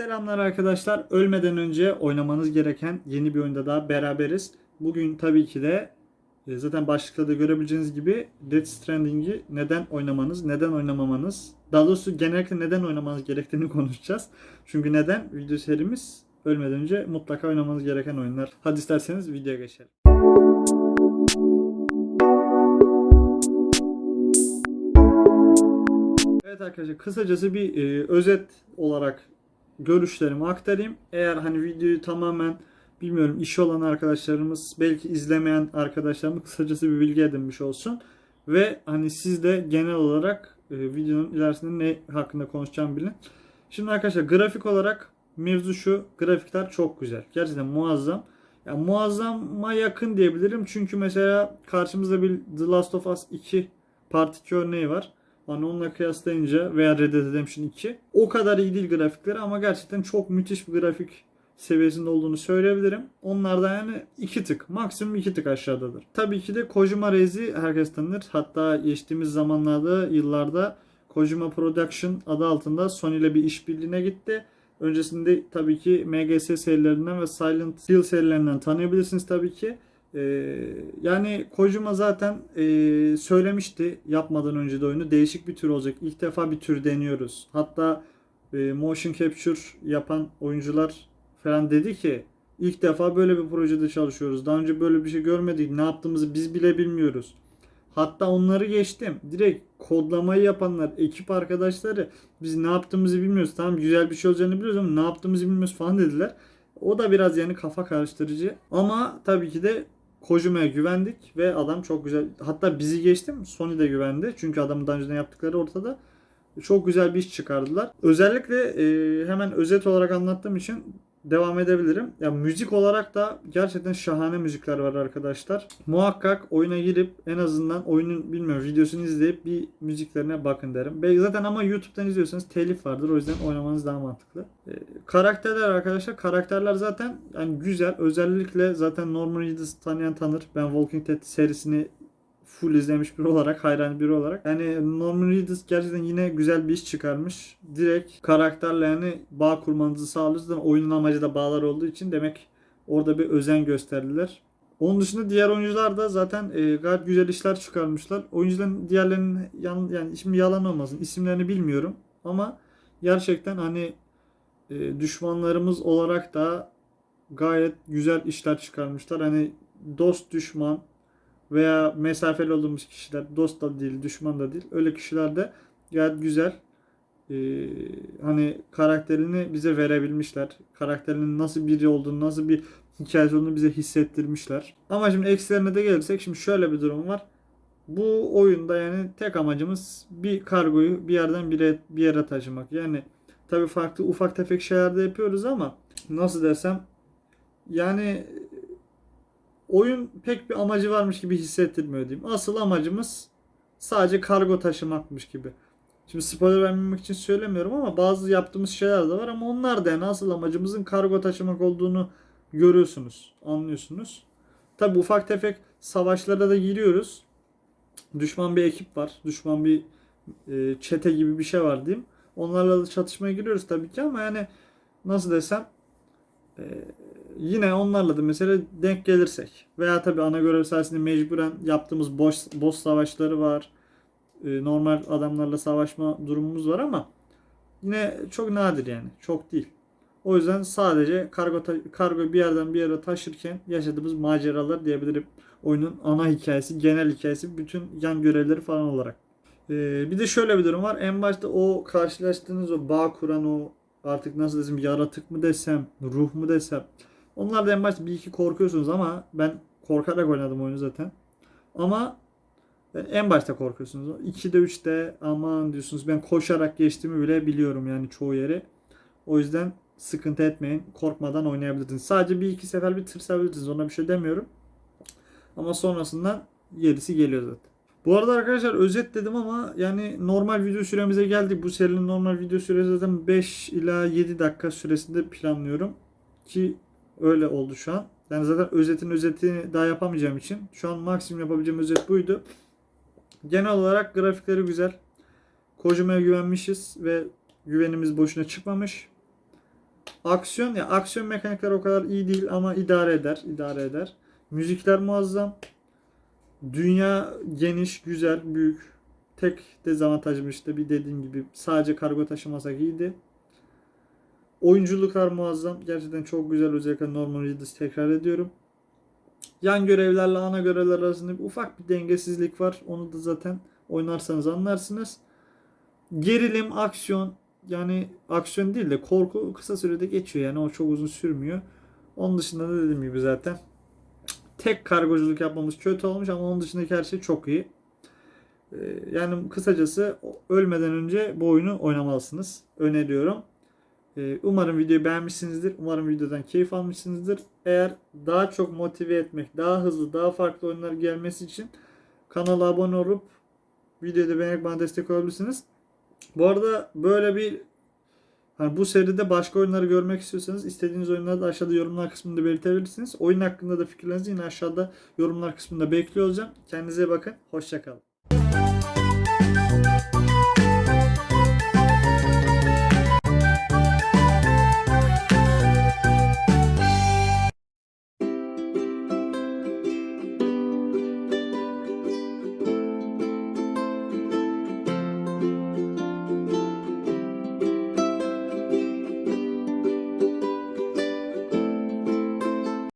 Selamlar arkadaşlar. Ölmeden önce oynamanız gereken yeni bir oyunda daha beraberiz. Bugün tabii ki de e, zaten başlıkta da görebileceğiniz gibi Death Stranding'i neden oynamanız, neden oynamamanız, daha doğrusu genellikle neden oynamanız gerektiğini konuşacağız. Çünkü neden? Video serimiz ölmeden önce mutlaka oynamanız gereken oyunlar. Hadi isterseniz videoya geçelim. Evet arkadaşlar kısacası bir e, özet olarak görüşlerimi aktarayım. Eğer hani videoyu tamamen bilmiyorum işi olan arkadaşlarımız belki izlemeyen arkadaşlarımız kısacası bir bilgi edinmiş olsun. Ve hani siz de genel olarak e, videonun ilerisinde ne hakkında konuşacağımı bilin. Şimdi arkadaşlar grafik olarak mevzu şu. Grafikler çok güzel. Gerçekten muazzam. Ya muazzama yakın diyebilirim. Çünkü mesela karşımızda bir The Last of Us 2 Part 2 örneği var. Hani onunla kıyaslayınca veya Red Dead Redemption 2 o kadar iyi değil grafikleri ama gerçekten çok müthiş bir grafik seviyesinde olduğunu söyleyebilirim. Onlardan yani iki tık, maksimum iki tık aşağıdadır. Tabii ki de Kojima Reis'i herkes tanır. Hatta geçtiğimiz zamanlarda, yıllarda Kojima Production adı altında Sony ile bir işbirliğine gitti. Öncesinde tabii ki MGS serilerinden ve Silent Hill serilerinden tanıyabilirsiniz tabii ki. Ee, yani Kojima zaten e, söylemişti yapmadan önce de oyunu değişik bir tür olacak. İlk defa bir tür deniyoruz. Hatta e, motion capture yapan oyuncular falan dedi ki ilk defa böyle bir projede çalışıyoruz. Daha önce böyle bir şey görmedik. Ne yaptığımızı biz bile bilmiyoruz. Hatta onları geçtim. Direkt kodlamayı yapanlar, ekip arkadaşları biz ne yaptığımızı bilmiyoruz. Tamam güzel bir şey olacağını biliyoruz ama ne yaptığımızı bilmiyoruz falan dediler. O da biraz yani kafa karıştırıcı. Ama tabii ki de Kojima'ya güvendik ve adam çok güzel. Hatta bizi geçtim Sony de güvendi. Çünkü adamın daha önceden yaptıkları ortada. Çok güzel bir iş çıkardılar. Özellikle e, hemen özet olarak anlattığım için devam edebilirim. Ya müzik olarak da gerçekten şahane müzikler var arkadaşlar. Muhakkak oyuna girip en azından oyunun bilmiyorum videosunu izleyip bir müziklerine bakın derim. Zaten ama YouTube'dan izliyorsanız telif vardır. O yüzden oynamanız daha mantıklı. Ee, karakterler arkadaşlar karakterler zaten yani güzel. Özellikle zaten Norman Reedus tanıyan tanır. Ben Walking Dead serisini full izlemiş biri olarak, hayran biri olarak. Yani Norman Reedus gerçekten yine güzel bir iş çıkarmış. Direkt karakterle yani bağ kurmanızı sağlıyor. Zaten oyunun amacı da bağlar olduğu için demek orada bir özen gösterdiler. Onun dışında diğer oyuncular da zaten e, gayet güzel işler çıkarmışlar. Oyuncuların diğerlerinin yan, yani şimdi yalan olmasın isimlerini bilmiyorum ama gerçekten hani e, düşmanlarımız olarak da gayet güzel işler çıkarmışlar. Hani dost düşman veya mesafeli olduğumuz kişiler dost da değil, düşman da değil. Öyle kişiler de gayet güzel e, hani karakterini bize verebilmişler. Karakterinin nasıl biri olduğunu, nasıl bir hikayesi olduğunu bize hissettirmişler. Ama şimdi eksilerine de gelirsek şimdi şöyle bir durum var. Bu oyunda yani tek amacımız bir kargoyu bir yerden bir yere, bir yere taşımak. Yani tabii farklı ufak tefek şeyler de yapıyoruz ama nasıl desem yani oyun pek bir amacı varmış gibi hissettirmiyor diyeyim. Asıl amacımız sadece kargo taşımakmış gibi. Şimdi spoiler vermemek için söylemiyorum ama bazı yaptığımız şeyler de var ama onlar da yani asıl amacımızın kargo taşımak olduğunu görüyorsunuz, anlıyorsunuz. Tabi ufak tefek savaşlara da giriyoruz. Düşman bir ekip var. Düşman bir e, çete gibi bir şey var diyeyim. Onlarla da çatışmaya giriyoruz tabii ki ama yani nasıl desem e, yine onlarla da mesela denk gelirsek veya tabii ana görev sayesinde mecburen yaptığımız boss, boss savaşları var. E, normal adamlarla savaşma durumumuz var ama yine çok nadir yani. Çok değil. O yüzden sadece kargo kargo bir yerden bir yere taşırken yaşadığımız maceralar diyebilirim. Oyunun ana hikayesi, genel hikayesi, bütün yan görevleri falan olarak. E, bir de şöyle bir durum var. En başta o karşılaştığınız o bağ kuran o artık nasıl desem yaratık mı desem, ruh mu desem. Onlar da en başta bir iki korkuyorsunuz ama ben korkarak oynadım oyunu zaten. Ama en başta korkuyorsunuz. 2'de 3'te aman diyorsunuz ben koşarak geçtiğimi bile biliyorum yani çoğu yeri. O yüzden sıkıntı etmeyin. Korkmadan oynayabilirsiniz. Sadece bir iki sefer bir tırsabilirsiniz. Ona bir şey demiyorum. Ama sonrasından gerisi geliyor zaten. Bu arada arkadaşlar özet dedim ama yani normal video süremize geldik. Bu serinin normal video süresi zaten 5 ila 7 dakika süresinde planlıyorum. Ki öyle oldu şu an. Yani zaten özetin özetini daha yapamayacağım için. Şu an maksimum yapabileceğim özet buydu. Genel olarak grafikleri güzel. Kojima'ya güvenmişiz ve güvenimiz boşuna çıkmamış. Aksiyon ya aksiyon mekanikler o kadar iyi değil ama idare eder, idare eder. Müzikler muazzam. Dünya geniş, güzel, büyük. Tek dezavantajım işte bir dediğim gibi sadece kargo taşımasak iyiydi. Oyunculuklar muazzam. Gerçekten çok güzel özellikle Norman Reedus tekrar ediyorum. Yan görevlerle ana görevler arasında bir ufak bir dengesizlik var. Onu da zaten oynarsanız anlarsınız. Gerilim, aksiyon yani aksiyon değil de korku kısa sürede geçiyor yani o çok uzun sürmüyor. Onun dışında da dediğim gibi zaten tek kargoculuk yapmamız kötü olmuş ama onun dışındaki her şey çok iyi. Ee, Yani kısacası ölmeden önce bu oyunu oynamalısınız. Öneriyorum. Ee, Umarım videoyu beğenmişsinizdir. Umarım videodan keyif almışsınızdır. Eğer daha çok motive etmek, daha hızlı, daha farklı oyunlar gelmesi için kanala abone olup videoyu da beğenerek bana destek olabilirsiniz. Bu arada böyle bir hani bu seride başka oyunları görmek istiyorsanız istediğiniz oyunları da aşağıda yorumlar kısmında belirtebilirsiniz. Oyun hakkında da fikirlerinizi yine aşağıda yorumlar kısmında bekliyor olacağım. Kendinize bakın. Hoşçakalın.